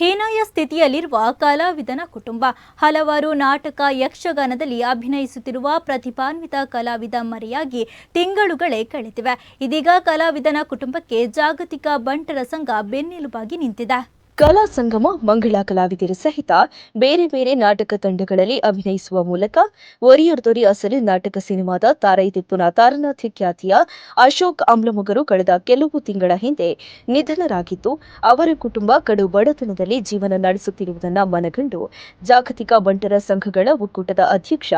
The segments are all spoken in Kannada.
ಹೀನಾಯ ಸ್ಥಿತಿಯಲ್ಲಿರುವ ಕಲಾವಿದನ ಕುಟುಂಬ. ಹಲವಾರು ನಾಟಕ ಯಕ್ಷಗಾನದಲ್ಲಿ ಅಭಿನಯಿಸುತ್ತಿರುವ ಪ್ರತಿಭಾನ್ವಿತ ಕಲಾವಿದ ಮರೆಯಾಗಿ ತಿಂಗಳುಗಳೇ ಕಳೆದಿವೆ. ಇದೀಗ ಕಲಾವಿದನ ಕುಟುಂಬಕ್ಕೆ ಜಾಗತಿಕ ಬಂಟರ ಸಂಘ ಬೆನ್ನೆಲುಬಾಗಿ ನಿಂತಿದೆ. ಕಲಾ ಸಂಗಮ ಮಂಗಳಾ ಕಲಾವಿದರ ಸಹಿತ ಬೇರೆ ಬೇರೆ ನಾಟಕ ತಂಡಗಳಲ್ಲಿ ಅಭಿನಯಿಸುವ ಮೂಲಕ ಒರಿಯೊರ್ದೊರಿ ಅಸಲಿ ನಾಟಕ ಸಿನಿಮಾದ ತಾರೈತಿಪ್ಪುನ ತಾರನಾಥಿ ಖ್ಯಾತಿಯ ಅಶೋಕ್ ಅಮ್ಲಮೊಗರು ಕಳೆದ ಕೆಲವು ತಿಂಗಳ ಹಿಂದೆ ನಿಧನರಾಗಿದ್ದು, ಅವರ ಕುಟುಂಬ ಕಡು ಬಡತನದಲ್ಲಿ ಜೀವನ ನಡೆಸುತ್ತಿರುವುದನ್ನು ಮನಗಂಡು ಜಾಗತಿಕ ಬಂಟರ ಸಂಘಗಳ ಒಕ್ಕೂಟದ ಅಧ್ಯಕ್ಷ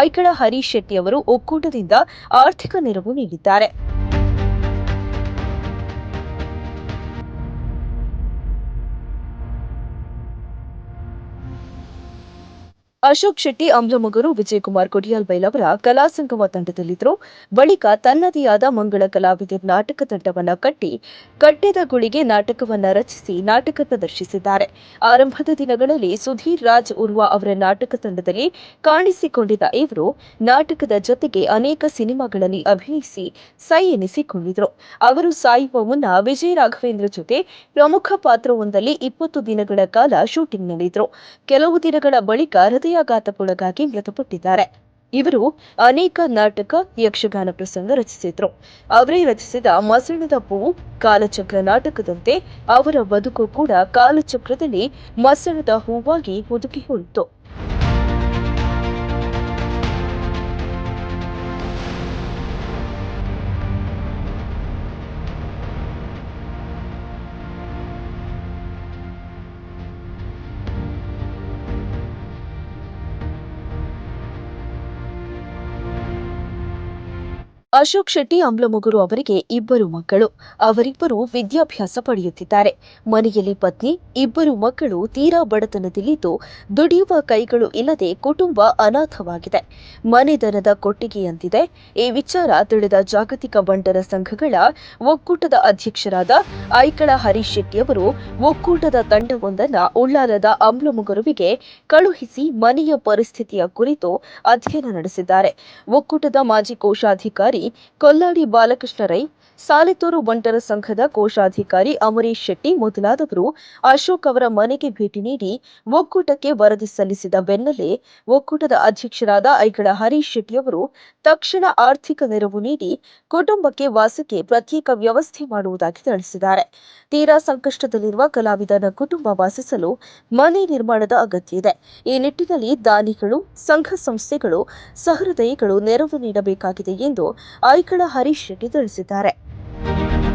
ಐಕಳ ಹರೀಶ್ ಶೆಟ್ಟಿ ಅವರು ಒಕ್ಕೂಟದಿಂದ ಆರ್ಥಿಕ ನೆರವು ನೀಡಿದ್ದಾರೆ. ಅಶೋಕ್ ಶೆಟ್ಟಿ ಅಮ್ಲಮಗರು ವಿಜಯಕುಮಾರ್ ಕೊಡಿಯಾಲ್ ಬೈಲವರ ಕಲಾ ಸಂಗಮ ತಂಡದಲ್ಲಿದ್ದರು. ಬಳಿಕ ತನ್ನದೇ ಆದ ಮಂಗಳ ಕಲಾವಿದರ ನಾಟಕ ತಂಡವನ್ನು ಕಟ್ಟಿ, ಕಟ್ಟಿದ ಗುಳಿಗೆ ನಾಟಕವನ್ನ ರಚಿಸಿ ನಾಟಕ ಪ್ರದರ್ಶಿಸಿದ್ದಾರೆ. ಆರಂಭದ ದಿನಗಳಲ್ಲಿ ಸುಧೀರ್ ರಾಜ್ ಉರ್ವಾ ಅವರ ನಾಟಕ ತಂಡದಲ್ಲಿ ಕಾಣಿಸಿಕೊಂಡಿದ್ದ ಇವರು ನಾಟಕದ ಜೊತೆಗೆ ಅನೇಕ ಸಿನಿಮಾಗಳಲ್ಲಿ ಅಭಿನಯಿಸಿ ಸೈ ಎನಿಸಿಕೊಂಡಿದ್ರು. ಅವರು ಸಾಯುವ ಮುನ್ನ ವಿಜಯ ರಾಘವೇಂದ್ರ ಜೊತೆ ಪ್ರಮುಖ ಪಾತ್ರವೊಂದಲ್ಲಿ ಇಪ್ಪತ್ತು ದಿನಗಳ ಕಾಲ ಶೂಟಿಂಗ್ ನಡೆದಿದ್ರು ಕೆಲವು ದಿನಗಳ ಬಳಿಕ ಹೃದಯಾಘಾತಕ್ಕೊಳಗಾಗಿ ಮೃತಪಟ್ಟಿದ್ದಾರೆ. ಇವರು ಅನೇಕ ನಾಟಕ, ಯಕ್ಷಗಾನ ಪ್ರಸಂಗ ರಚಿಸಿದ್ರು. ಅವರೇ ರಚಿಸಿದ ಮಸಣದ ಹೂವು ಕಾಲಚಕ್ರ ನಾಟಕದಂತೆ ಅವರ ಬದುಕು ಕೂಡ ಕಾಲಚಕ್ರದಲ್ಲಿ ಮಸಣದ ಹೂವಾಗಿ ಹುದುಗಿ ಹೋಯಿತು. ಅಶೋಕ್ ಶೆಟ್ಟಿ ಅಂಬ್ಲಮುಗುರು ಅವರಿಗೆ ಇಬ್ಬರು ಮಕ್ಕಳು. ಅವರಿಬ್ಬರು ವಿದ್ಯಾಭ್ಯಾಸ ಪಡೆಯುತ್ತಿದ್ದಾರೆ. ಮನೆಯಲ್ಲಿ ಪತ್ನಿ, ಇಬ್ಬರು ಮಕ್ಕಳು ತೀರಾ ಬಡತನದಲ್ಲಿದ್ದು ದುಡಿಯುವ ಕೈಗಳು ಇಲ್ಲದೆ ಕುಟುಂಬ ಅನಾಥವಾಗಿದೆ. ಮನೆದನದ ಕೊಟ್ಟಿಗೆಯಂತಿದೆ. ಈ ವಿಚಾರ ತಿಳಿದ ಜಾಗತಿಕ ಬಂಟರ ಸಂಘಗಳ ಒಕ್ಕೂಟದ ಅಧ್ಯಕ್ಷರಾದ ಐಕಳ ಹರೀಶ್ ಶೆಟ್ಟಿ ಅವರು ಒಕ್ಕೂಟದ ತಂಡವೊಂದನ್ನು ಉಳ್ಳಾಲದ ಅಂಬ್ಲಮುಗುರುವಿಗೆ ಕಳುಹಿಸಿ ಮನೆಯ ಪರಿಸ್ಥಿತಿಯ ಕುರಿತು ಅಧ್ಯಯನ ನಡೆಸಿದ್ದಾರೆ. ಒಕ್ಕೂಟದ ಮಾಜಿ ಕೋಶಾಧಿಕಾರಿ கொல்லாடி பாலகிருஷ்ணரை ಸಾಲಿತೂರು ಬಂಟರ ಸಂಘದ ಕೋಶಾಧಿಕಾರಿ ಅಮರೀಶ್ ಶೆಟ್ಟಿ ಮೊದಲಾದವರು ಅಶೋಕ್ ಅವರ ಮನೆಗೆ ಭೇಟಿ ನೀಡಿ ಒಕ್ಕೂಟಕ್ಕೆ ವರದಿ ಸಲ್ಲಿಸಿದ ಬೆನ್ನಲ್ಲೇ ಒಕ್ಕೂಟದ ಅಧ್ಯಕ್ಷರಾದ ಐಗಳ ಹರೀಶ್ ಶೆಟ್ಟಿಯವರು ತಕ್ಷಣ ಆರ್ಥಿಕ ನೆರವು ನೀಡಿ ಕುಟುಂಬಕ್ಕೆ ವಾಸಕ್ಕೆ ಪ್ರತ್ಯೇಕ ವ್ಯವಸ್ಥೆ ಮಾಡುವುದಾಗಿ ತಿಳಿಸಿದ್ದಾರೆ. ತೀರಾ ಸಂಕಷ್ಟದಲ್ಲಿರುವ ಕಲಾವಿದನ ಕುಟುಂಬ ವಾಸಿಸಲು ಮನೆ ನಿರ್ಮಾಣದ ಅಗತ್ಯ ಇದೆ ಈ ನಿಟ್ಟಿನಲ್ಲಿ ದಾನಿಗಳು, ಸಂಘ ಸಂಸ್ಥೆಗಳು, ಸಹೃದಯಿಗಳು ನೆರವು ನೀಡಬೇಕಾಗಿದೆ ಎಂದು ಐಕಳ ಹರೀಶ್ ಶೆಟ್ಟಿ ತಿಳಿಸಿದ್ದಾರೆ. Thank you.